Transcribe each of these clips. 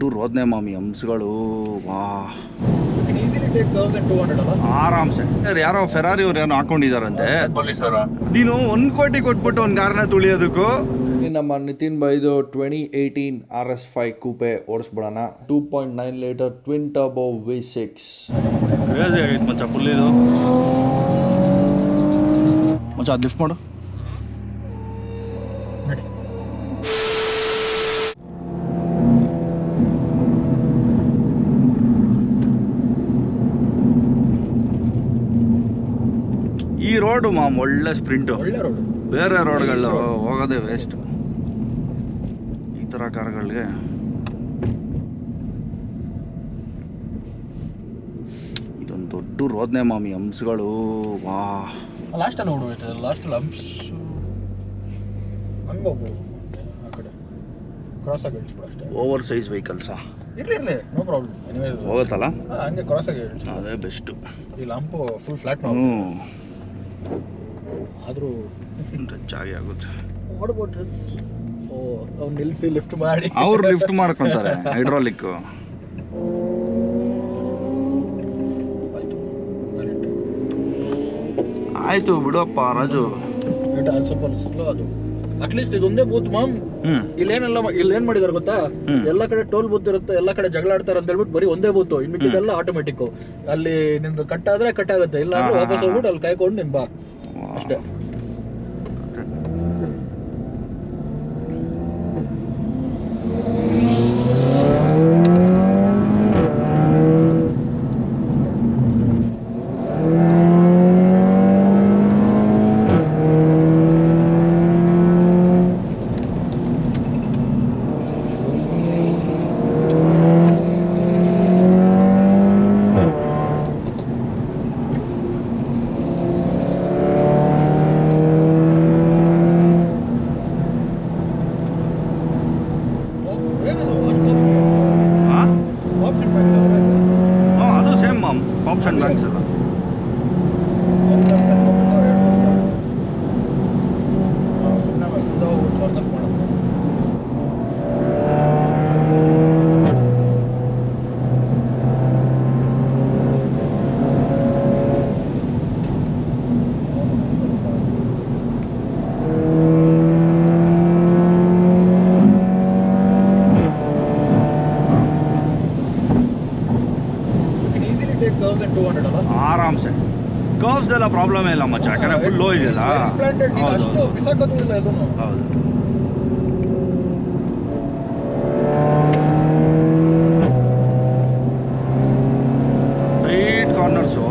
ದೊಡ್ಡ ರೋದನೆ ಮಾಮಿ ಹಂಸಗಳು ವಾ. You can easily take 1200 ಅಲ್ಲ? ಆರಾಮ್ಸೆ. ಯಾರೋ ಫೆರಾರಿ ಅವ್ರು ಏನೋ ಹಾಕೊಂಡಿದಾರಂತೆ. ನೀನು ಒಂದ್ ಕೋಟಿ ಕೊಟ್ಬಿಟ್ಟು ಒಂದ್ ಕಾರ್ನ ತುಳಿಯೋದಕ್ಕೂ? ನಮ್ಮ ನಿತಿನ್ ಬೈದು twenty eighteen R S five coupe ಓಡಿಸ್ಬಿಡೋಣ. Two point nine litre twin turbo V six crazy ಆಗೈತೆ ಮಚ್ಚ ಫುಲ್ ಇದು. ಮಚ್ಚ ಅದು ಲಿಫ್ಟ್ ಮಾಡು. ರೋಡು ಮಾಮ್ ಒಳ್ಳೆ ಸ್ಪ್ರಿಂಟು ಒಳ್ಳೆ ರೋಡ್ ಬೇರೆ ರೋಡ್ಗಳು ಹೋಗೋದೆ ವೇಸ್ಟ್ ಈ ಥರ ಕಾರ್ಗಳಿಗೆ. ಇದೊಂದು ದೊಡ್ಡ ರೋದನೆ ಮಾಮಿ ಹಂಸಗಳು ವಾ. ಲಾಸ್ಟ್ ಅಲ್ಲಿ ನೋಡು ಲಾಸ್ಟ್ ಲಂಪ್ಸ್ ಹಂಗೆ ಹೋಗ್ಬೋದು. ಆ ಕಡೆ. ಕ್ರಾಸ್ ಆಗಿ ಅಷ್ಟೇ. ಓವರ್ ಸೈಜ್ ವೆಹಿಕಲ್ಸಾ ಇರ್ಲಿ ಇರ್ಲಿ ನೋ ಪ್ರಾಬ್ಲಮ್ ಎನಿವೇ ಹೋಗುತ್ತಲ್ಲ? ಹಂಗೆ ಕ್ರಾಸ್ ಆಗಿ ಅದೇ ಬೆಸ್ಟು ಈ ಹಂಪು ಫುಲ್ ಫ್ಲಾಟ್ ಹ್ಞೂ ಆದರೂ ಟಚ್ ಆಗಿ ಆಗುತ್ತೆ. ಓಡ್ಬಿಟ್ಟು ಓ ಅವ್ನು ನಿಲ್ಲಿಸಿ ಲಿಫ್ಟ್ ಮಾಡಿ. ಅವ್ರು ಲಿಫ್ಟ್ ಮಾಡ್ಕೊಂತಾರೆ ಹೈಡ್ರಾಲಿಕ್ ಆಯ್ತು ಬಿಡಪ್ಪ ರಾಜು. ಸ್ವಲ್ಪ ಸ್ಲೋ ಅದು. ಅಟ್ಲೀಸ್ಟ್ ಇದೊಂದೇ ಬೂತ್ ಮಾಮ್ ಹ್ಮ್. ಇಲ್ಲೇನೆಲ್ಲ ಇಲ್ಲಿ ಏನ್ ಮಾಡಿದಾರೆ ಗೊತ್ತಾ? ಎಲ್ಲಾ ಕಡೆ ಟೋಲ್ ಬೂತ್ ಇರುತ್ತೆ ಎಲ್ಲ ಕಡೆ ಜಗಳ ಆಡ್ತಾರೆ ಅಂತ ಹೇಳ್ಬಿಟ್ಟು ಬರೀ ಒಂದೇ ಬೂತ್ ಇನ್ ಮಿಕ್ಕಿದೆಲ್ಲ ಆಟೋಮೆಟಿಕ್ ಅಲ್ಲಿ ನಿಮ್ದು ಕಟ್ ಆದ್ರೆ ಕಟ್ ಆಗುತ್ತೆ ಇಲ್ಲ ಅಂದ್ರೆ ವಾಪಸ್ ಹೋಗ್ಬಿಟ್ಟು ಅಲ್ಲಿ ಕಾಯ್ಕೊಂಡು ನಿನ್ ಬಾ. ಅಷ್ಟೇ ಹಾ? ಹಾ, ಅದು ಸೇಮ್ ಮಾಮ್ ಆಪ್ಷನ್ ಬ್ಯಾಂಕ್ಸ್ ಎಲ್ಲ easily take thousand two hundred ಅಲ್ಲ ಆರಾಮ್ಸೆ. ಕರ್ವ್ಸ್ ಎಲ್ಲ ಪ್ರಾಬ್ಲಮ್ ಇಲ್ಲ ಮಚ್ಚ. ಯಾಕಂದ್ರೆ ಫುಲ್ ಲೋ ಇದೆಯಲ್ಲ. ಹೌದು ಅಷ್ಟು ಬಿಸಾಕೋದು ಇಲ್ಲ ಎಲ್ಲೂ ಹೌದು ರೈಟ್ ಕಾರ್ನರ್ಸು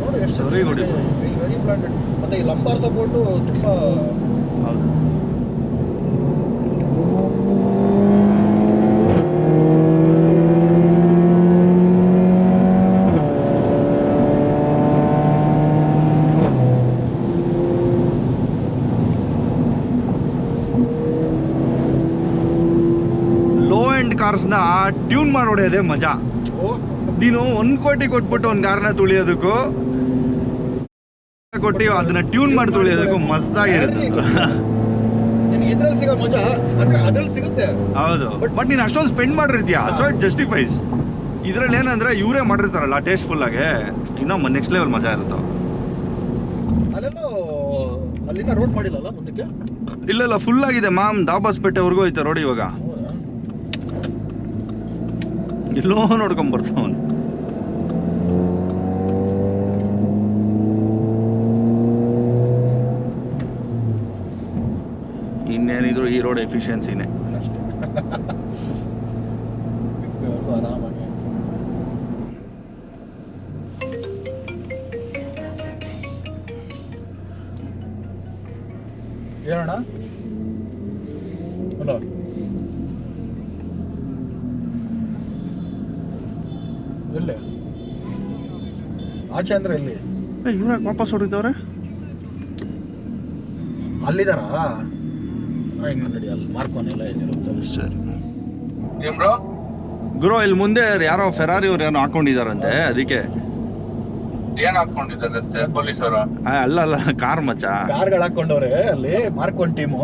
ನೋಡಿ ಎಷ್ಟು Very good ಇದು. ವೆರಿ ಪ್ಲಾಂಟೆಡ್ ಮತ್ತೆ ಈ ಲಂಬಾರ್ ಸಪೋರ್ಟು ತುಂಬಾ ಹೌದು ಲೋ ಎಂಡ್ ಕಾರ್ಸ್ನ ಟ್ಯೂನ್ ಮಾಡಿ ಹೊಡೆಯೋದೇ ಮಜಾ. ನೀನು ಒಂದ್ ಕೋಟಿ ಕೊಟ್ಬಿಟ್ಟು ಒಂದ್ ಕಾರ್ನ ತುಳಿಯೋದಕ್ಕೂ ಕೊಟ್ಟು ಅದನ್ನ ಟ್ಯೂನ್ ಮಾಡಿ ತುಳಿಯೋದಕ್ಕೂ ಮಸ್ತಾಗಿರುತ್ತೆ. ಹೌದು. ಬಟ್ ನೀನು ಅಷ್ಟೊಂದು ಸ್ಪೆಂಡ್ ಮಾಡಿರ್ತೀಯ? ಸೊ ಇಟ್ ಜಸ್ಟಿಫೈಸ್ ಇದ್ರಲ್ಲಿ ಏನಂದ್ರೆ ಇವರೇ ಮಾಡಿರ್ತಾರಲ್ಲ ಟೇಸ್ಟ್ಫುಲ್ ಆಗಿ. ಇನ್ನೂ ನೆಕ್ಸ್ಟ್ ಲೆವೆಲ್ ಮಜಾ ಇರುತ್ತೆ? ಅಲ್ಲಿಂದ ರೋಡ್ ಮುಂದಕ್ಕೆ? ಇಲ್ಲ ಇಲ್ಲ ಫುಲ್ ಆಗಿದೆ ಮಾಮ್ ದಾಬಾಸ್ಪೇಟೆವರೆಗೂ ಐತೆ ರೋಡ್ ಇವಾಗ? ಎಲ್ಲೋ ನೋಡ್ಕೊಂಬರ್ತಾವನು ಇನ್ನೇನಿದ್ರು ಈ ರೋಡ್ ಎಫಿಷಿಯನ್ಸಿನೇ ಹೇಳೋಣ? ಎಲ್ಲಿ ಆಚೆ ಅಂದ್ರೆ ಎಲ್ಲಿ? ಇವ್ರ ವಾಪಸ್ ಹೊಡಿದವ್ರೆ ಅಲ್ಲಿದಾರಾ ಹಿಂಗೆ ನಡಿ ಅಲ್ಲಿ ಮಾರ್ಕೋನೆಲ್ಲ ಏನಿರುತ್ತೆ. ಸರಿ. ಗುರು ಇಲ್ಲಿ ಮುಂದೆ ಯಾರೋ ಫೆರಾರಿ ಅವ್ರು ಏನೋ ಹಾಕೊಂಡಿದಾರಂತೆ ಅದಕ್ಕೆ. ಏನ್ ಹಾಕೊಂಡಿದ್ದಾರೆ ಪೊಲೀಸರ ಅಲ್ಲ ಅಲ್ಲ ಕಾರ್ ಮಚ್ಚ. ಕಾರ್ಗಳು ಹಾಕೊಂಡವ್ರೆ ಅಲ್ಲಿ ಮಾರ್ಕ್ ಒನ್ ಟೀಮು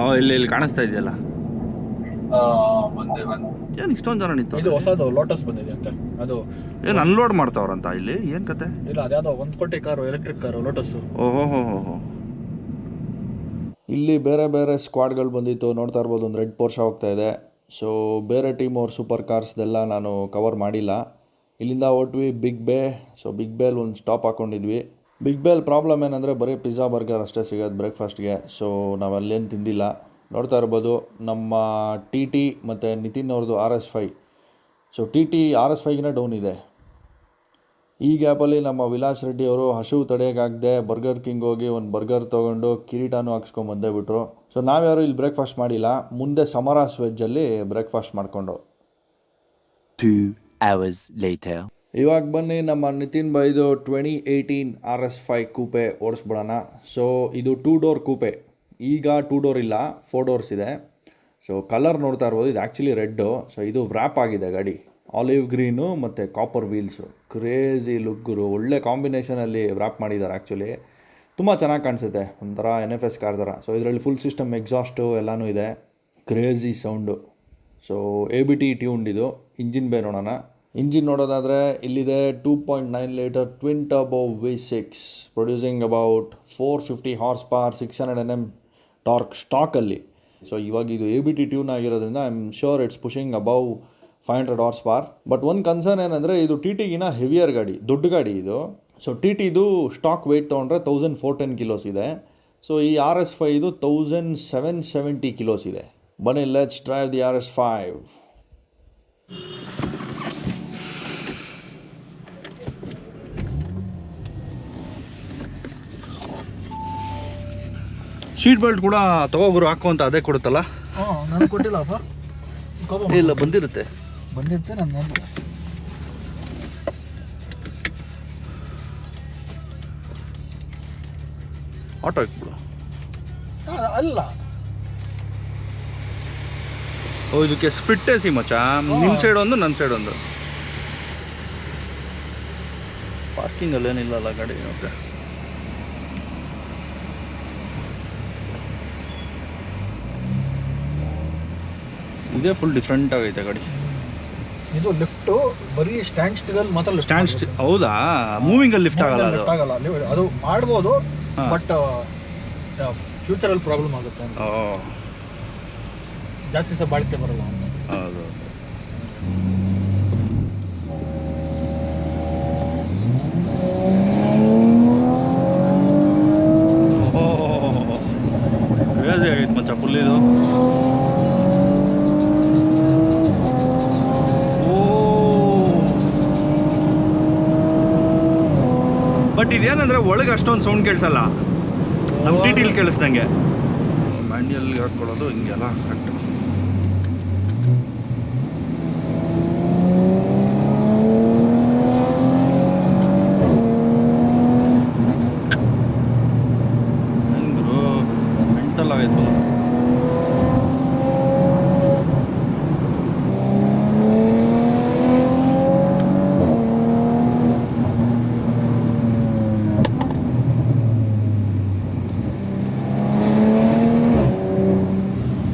ಓ ಇಲ್ಲಿ ಇಲ್ಲಿ ಕಾಣಿಸ್ತಾ ಇದೆಯಲ್ಲ. ಆ, ಬಂದೆ ಬಂದೆ. ಏನು ಇಷ್ಟೊಂದು ಜನ ನಿಂತು ಇದು ಹೊಸದು ಲೋಟಸ್ ಬಂದಿದೆ ಅಂತೆ. ಅದು ಏನು ಅನ್ಲೋಡ್ ಮಾಡ್ತಾವ್ರಂತ ಇಲ್ಲಿ? ಏನು ಕತೆ? ಇಲ್ಲ ಅದ್ಯಾವುದೋ ಒಂದು ಕೋಟಿ ಕಾರು ಎಲೆಕ್ಟ್ರಿಕ್ ಕಾರು ಲೋಟಸ್ ಓಹೋ ಹೋ ಹೋ ಹೋ ಇಲ್ಲಿ ಬೇರೆ ಬೇರೆ ಸ್ಕ್ವಾಡ್ಗಳು ಬಂದಿತ್ತು. ನೋಡ್ತಾ ಇರ್ಬೋದು ಒಂದು ರೆಡ್ ಪೋರ್ಷ ಹೋಗ್ತಾ ಇದೆ. ಸೊ ಬೇರೆ ಟೀಮ್ ಅವ್ರ ಸೂಪರ್ ಕಾರ್ಸ್ದೆಲ್ಲ ನಾನು ಕವರ್ ಮಾಡಿಲ್ಲ. ಇಲ್ಲಿಂದ ಹೊಟ್ವಿ big bay so big bale ಒಂದು ಸ್ಟಾಪ್ ಹಾಕ್ಕೊಂಡಿದ್ವಿ ಬಿಗ್ ಬೇಲ್ ಪ್ರಾಬ್ಲಮ್ ಏನಂದರೆ ಬರೀ ಪಿಜ್ಜಾ ಬರ್ಗರ್ ಅಷ್ಟೇ ಸಿಗೋದು ಬ್ರೇಕ್ಫಾಸ್ಟ್ಗೆ ಸೊ ನಾವು ಅಲ್ಲೇನು ತಿಂದಿಲ್ಲ. ನೋಡ್ತಾ ಇರ್ಬೋದು ನಮ್ಮ ಟಿ ಟಿ ಮತ್ತು ನಿತಿನ್ ಅವ್ರದ್ದು R S five so T T R S ಫೈಗಿನ down ಇದೆ. ಈ ಗ್ಯಾಪಲ್ಲಿ ನಮ್ಮ ವಿಲಾಸ್ ರೆಡ್ಡಿ ಅವರು ಹಸಿವು ತಡೆಯೋಕ್ಕಾಗದೆ ಬರ್ಗರ್ ಕಿಂಗ್ ಹೋಗಿ ಒಂದು ಬರ್ಗರ್ ತೊಗೊಂಡು ಕಿರೀಟನೂ ಹಾಕ್ಸ್ಕೊಂಡು ಬಂದೇ ಬಿಟ್ರು. ಸೊ ನಾವ್ಯಾರು ಇಲ್ಲಿ ಬ್ರೇಕ್ಫಾಸ್ಟ್ ಮಾಡಿಲ್ಲ ಮುಂದೆ ಸಮರಾಸ್ ವೆಜ್ಜಲ್ಲಿ ಬ್ರೇಕ್ಫಾಸ್ಟ್ ಮಾಡಿಕೊಂಡು. ಇವಾಗ ಬನ್ನಿ ನಮ್ಮ ನಿತಿನ್ ಬೈದು twenty eighteen R S five coupe ಓಡಿಸ್ಬಿಡೋಣ. So ಇದು ಟೂ ಡೋರ್ ಕೂಪೆ ಈಗ ಟೂ ಡೋರ್ ಇಲ್ಲ ಫೋರ್ ಡೋರ್ಸ್ ಇದೆ. ಸೊ ಕಲರ್ ನೋಡ್ತಾ ಇರ್ಬೋದು. ಇದು ಆ್ಯಕ್ಚುಲಿ ರೆಡ್ಡು ಸೊ ಇದು ವ್ರ್ಯಾಪ್ ಆಗಿದೆ ಗಾಡಿ. ಆಲಿವ್ ಗ್ರೀನು ಮತ್ತು ಕಾಪರ್ ವೀಲ್ಸು ಕ್ರೇಜಿ ಲುಗ್ಗುರು ಒಳ್ಳೆ ಕಾಂಬಿನೇಷನಲ್ಲಿ ವ್ರ್ಯಾಪ್ ಮಾಡಿದ್ದಾರೆ ಆ್ಯಕ್ಚುಲಿ ತುಂಬ ಚೆನ್ನಾಗಿ ಕಾಣಿಸುತ್ತೆ. ಒಂಥರ ಎನ್ ಎಫ್ ಎಸ್ ಕಾರ್ ಥರ. ಸೊ ಇದರಲ್ಲಿ ಫುಲ್ ಸಿಸ್ಟಮ್ ಎಕ್ಸಾಸ್ಟು ಎಲ್ಲನೂ ಇದೆ. Crazy sound so A B T tuned ಇದು. ಇಂಜಿನ್ ಬೇ ನೋಡೋಣ. ಇಂಜಿನ್ ನೋಡೋದಾದರೆ ಇಲ್ಲಿದೆ two point nine litre twin turbo V six producing about four fifty horsepower six hundred N M torque ಸ್ಟಾಕಲ್ಲಿ. So ಇವಾಗ ಇದು A B T tune ಆಗಿರೋದ್ರಿಂದ I am sure it's pushing above five hundred horsepower but ಒಂದು concern ಏನಂದರೆ ಇದು T ಟಿಗಿನ heavier ಗಾಡಿ, ದೊಡ್ಡ ಗಾಡಿ ಇದು. ಸೊ ಟಿ ಟಿದು ಸ್ಟಾಕ್ ವೆಯ್ಟ್ ತೊಗೊಂಡ್ರೆ ತೌಸಂಡ್ ಫೋರ್ ಟೆನ್ ಕಿಲೋಸ್ ಇದೆ. ಸೊ ಈ ಆರ್ ಎಸ್ ಫೈ ಇದು ತೌಸಂಡ್ ಸೆವೆನ್ ಸೆವೆಂಟಿ ಕಿಲೋಸ್ ಇದೆ. ಬನ್ನಿ let's drive the R S five seat belt ಕೂಡ ತಗೋಬರು ಹಾಕೋ ಅಂತ ಅದೇ ಕೊಡುತ್ತಲ್ಲ? ಕೊಟ್ಟಿಲ್ಲಪ್ಪ ಕೋಪ ಇಲ್ಲ ಬಂದಿರುತ್ತೆ. ಬಂದಿರುತ್ತೆ ನಾನು. ಆಟೋ ಹಾಕ್ಬಿಡು. ಅಲ್ಲ. ಓ ಇದಕ್ಕೆ ಸ್ಪಿಟ್ ಸಿ ಮಚ್ಚ? ನಿಮ್ಮ ಸೈಡ್ ಒಂದು ನನ್ನ ಸೈಡ್ ಒಂದು. ಪಾರ್ಕಿಂಗ್ ಅಲ್ಲ ಗಾಡಿ ಓಕೆ ಇದೇ ಫುಲ್ ಡಿಫ್ರೆಂಟ್ ಆಗೈತೆ ಗಾಡಿ. ಇದು ಲಿಫ್ಟ್ ಬರೀ ಸ್ಟ್ಯಾಂಡ್ ಸ್ಟಿಲ್ ಮಾತ್ರ lift ಸ್ಟ್ಯಾಂಡ್ ಸ್ಟಿಲ್ ಹೌದಾ? ಮೂವಿಂಗ್ ಅಲ್ಲಿ ಲಿಫ್ಟ್ ಆಗಲ್ಲ ಅದು? lift ಆಗಲ್ಲ. ನೀವು- ಅದು ಮಾಡ್ಬೋದು ಹಾ. ಬಟ್ ಫ್ಯೂಚರ್ ಅಲ್ಲಿ ಪ್ರಾಬ್ಲಮ್ ಆಗುತ್ತೆ ಅಂತ. ಓ. ಜಾಸ್ತಿ ಸಹ ಬಾಳಿಕೆ ಬರಲ್ಲ ಅಂತ. ಹೌದು. ಆಗೈತೆ ಮಚ್ಚ ಫುಲ್ ಇದು ಬಟ್ ಇದೇನಂದ್ರೆ ಒಳಗೆ ಅಷ್ಟೊಂದು ಸೌಂಡ್ ಕೇಳಿಸಲ್ಲ. ನಮ್ಮ ಟಿ ಟಿಲಿ ಕೇಳಿಸ್ದಂಗೆ. ಮ್ಯಾಂಡಿಯಲ್ಲಿ ಹಾಕ್ಕೊಳ್ಳೋದು ಹಿಂಗೆಲ್ಲ ಕರೆಕ್ಟ್ ಹೆಂಗ್ರು ಮೆಂಟಲ್ ಆಗೈತು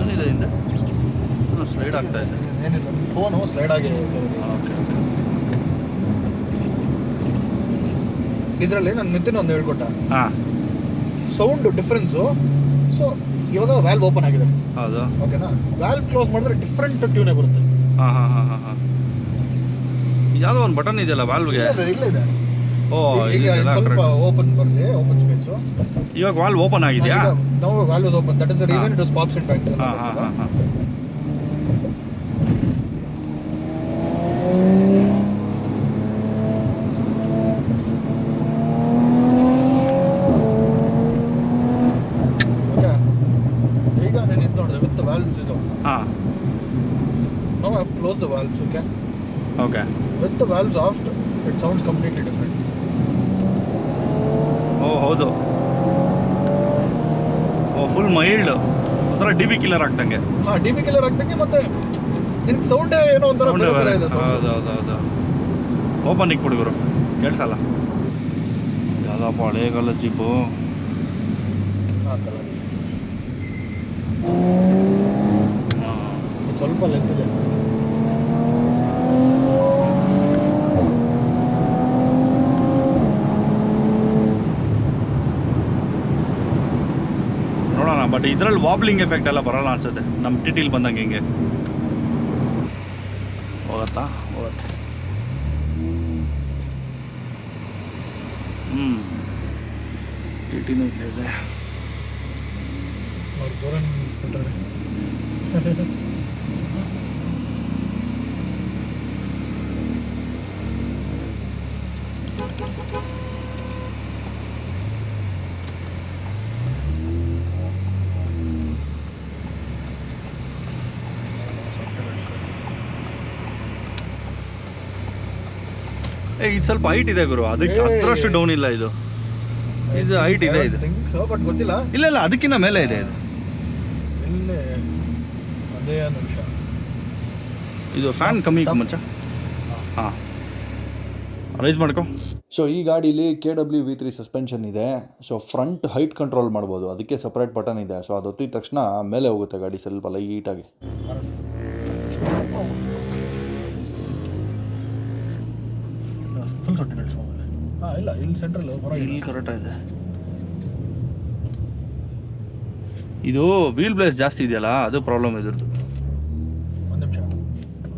ಏನಿದೆ ಹಿಂದೆ ಸ್ಲೈಡ್ ಆಗ್ತಾ ಇದೆ ಏನಿಲ್ಲ ಫೋನು ಸ್ಲೈಡ್ ಆಗಿ ಓಕೆ ಇದರಲ್ಲಿ ನಾನು ನಿತಿನ್ ಒಂದು ಹೇಳ್ಕೊಟ್ಟ. ಹಾಂ. ಸೌಂಡ್ ಡಿಫ್ರೆನ್ಸು ಸೊ ಇವಾಗ ವ್ಯಾಲ್ವ್ ಓಪನ್ ಆಗಿದೆ. ಹೌದು. ಓಕೆನಾ ವ್ಯಾಲ್ವ್ ಕ್ಲೋಸ್ ಮಾಡಿದ್ರೆ ಡಿಫ್ರೆಂಟ್ ಟ್ಯೂನೇ ಬರುತ್ತೆ. ಹಾಂ ಹಾಂ ಹಾಂ ಹಾಂ ಹಾಂ. ಯಾವುದೋ ಒಂದು ಬಟನ್ ಇದೆಯಲ್ಲ ವಾಲ್ವ್ಗೆ ಇಲ್ಲ ಇದೆ, ಇಲ್ಲ. ಇದೆ ಓ ಈಗ ಸ್ವಲ್ಪ. ಓಪನ್ ಬರಲಿ ಓಪನ್ ಸ್ಪೇಸು ಇವಾಗ ವಾಲ್ವ್ ಓಪನ್ ಆಗಿದೆಯಾ? ನಾವು is open that is the reason. It is pop sent back ಹಾಂ ಹಾಂ ಹಾಂ ಹಾಂ ಓಕೆ ಈಗ ನಾನು ಇದು ನೋಡಿದೆ ವಿತ್ ಹಾಂ. ನಾವು have close the valves okay okay with the valves off it sounds completely different ಓ ಹೌದು. ಓ ಫುಲ್ ಮೈಲ್ಡ್ ಒಂಥರ ಡಿ ಬಿ ಕಿಲ್ಲರ್ ಆಗ್ತಂಗೆ ಹಾಂ ಡಿ ಬಿ ಕಿಲ್ಲರ್ ಆಗ್ತಂಗೆ ಮತ್ತೆ ನಿನ್ಗೆ ಸೌಂಡೇ ಏನೋ ಒಂಥರ. ಹೌದು ಹೌದು ಹೌದು. ಓಪನ್ ಇಕ್ಬಿಡುಗರು ಕೇಳಿಸಲ್ಲ. ಯಾವುದಪ್ಪ ಹಳೇಗಾಲ ಜೀಪು ಆ ಥರ. ಸ್ವಲ್ಪ ಲೆಂತ್ ಇದೆ ನೋಡೋಣ ಬಟ್ ಇದ್ರಲ್ಲಿ ವಾಬ್ಲಿಂಗ್ ಎಫೆಕ್ಟ್ ಎಲ್ಲ ಬರಲ್ಲ ಅನ್ಸುತ್ತೆ. ನಮ್ಮ ಟಿ ಟಿಲಿ ಬಂದಂಗೆ ಹಿಂಗೆ. ಹೋಗತ್ತಾ? ಹೋಗತ್ತೆ. ಹ್ಞೂ ಟಿ ಟಿನೂ ಇಲ್ಲೇ ಇದೆ. ಇದು ಸ್ವಲ್ಪ ಹೈಟ್ ಇದೆ ಗುರು. ಅದಕ್ಕೆ. ಹತ್ರಷ್ಟು ಡೌನ್ ಇಲ್ಲ ಇದು. ಇದು ಹೈಟ್ ಇದೆ ಇದು. ಬಟ್ ಗೊತ್ತಿಲ್ಲ. ಇಲ್ಲ ಇಲ್ಲ ಅದಕ್ಕಿಂತ ಮೇಲೆ ಇದೆ ಇದು. ಅದೇ ಇದು ಫ್ಯಾನ್ ಕಮ್ಮಿ ಮುಂಚೆ. ಹಾಂ. ರೈಸ್ ಮಾಡ್ಕೊ. ಸೊ ಈ ಗಾಡೀಲಿ K W V three suspension ಇದೆ. ಸೊ ಫ್ರಂಟ್ ಹೈಟ್ ಕಂಟ್ರೋಲ್ ಮಾಡ್ಬೋದು. ಅದಕ್ಕೆ ಸಪ್ರೇಟ್ ಬಟನ್ ಇದೆ. ಸೊ ಅದು ಒತ್ತಿದ ತಕ್ಷಣ ಮೇಲೆ ಹೋಗುತ್ತೆ ಗಾಡಿ ಸ್ವಲ್ಪ ಲೈಟಾಗಿ ಫುಲ್ ಸೊಟ್ಟಿ ಹಾಂ ಇಲ್ಲ ಇಲ್ಲಿ ಸೆಂಟ್ರಲ್ ಇಲ್ಲಿ ಕರೆಕ್ಟ್ ಇದೆ ಇದು ವೀಲ್ ಬ್ಲೇಸ್ ಜಾಸ್ತಿ ಇದೆಯಲ್ಲ ಅದು ಪ್ರಾಬ್ಲಮ್ ಇದ್ರದ್ದು.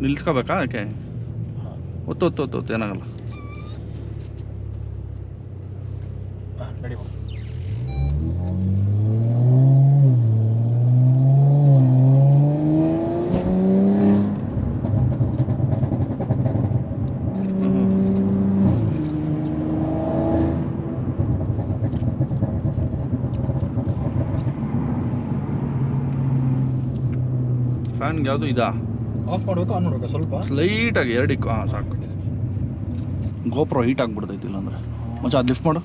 ನಿಲ್ಸ್ಕೋಬೇಕಾ? ಯಾಕೆ ಒತ್ತು ಒತ್ತು ಒತ್ತು ಒತ್ತು ಏನಾಗಲ್ಲ. ಫ್ಯಾನ್ಗೆ ಯಾವುದು ಇದಾ? ಆಫ್ ಮಾಡಬೇಕು ಆನ್ ಮಾಡಬೇಕು? ಸ್ವಲ್ಪ? ಲೈಟಾಗಿ ಎರಡಿಕ್ಕು ಹಾಂ ಸಾಕು. ಗೋಪ್ರೋ ಹೀಟ್ ಆಗಿಬಿಡ್ತೈತಿ ಇಲ್ಲಾಂದ್ರೆ. ಮಚ್ಚ ಅದು ಲಿಫ್ಟ್ ಮಾಡು.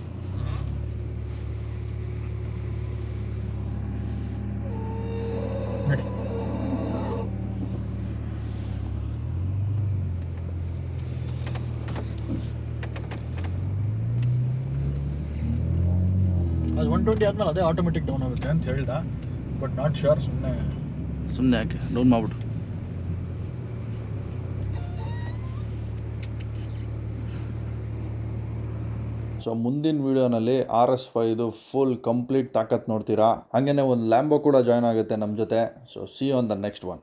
ಅದು ಒನ್ ಟ್ವೆಂಟಿ ಆದ್ಮೇಲೆ ಅದೇ ಆಟೋಮೆಟಿಕ್ ಡೌನ್ ಆಗುತ್ತೆ ಅಂತ ಹೇಳ್ದ. ಬಟ್ ನಾಟ್ ಶ್ಯೂರ್ ಸುಮ್ಮನೆ ಸುಮ್ಮನೆ ಯಾಕೆ? ಡೌನ್ ಮಾಡ್ಬಿಡು. ಸೊ ಮುಂದಿನ ವೀಡಿಯೋನಲ್ಲಿ ಆರ್ ಎಸ್ ಫೈದು ಫುಲ್ ಕಂಪ್ಲೀಟ್ ತಾಕತ್ ನೋಡ್ತೀರಾ? ಹಾಗೆಯೇ ಒಂದು ಲ್ಯಾಂಬೋ ಕೂಡ ಜಾಯ್ನ್ ಆಗುತ್ತೆ ನಮ್ಮ ಜೊತೆ. So see on the next one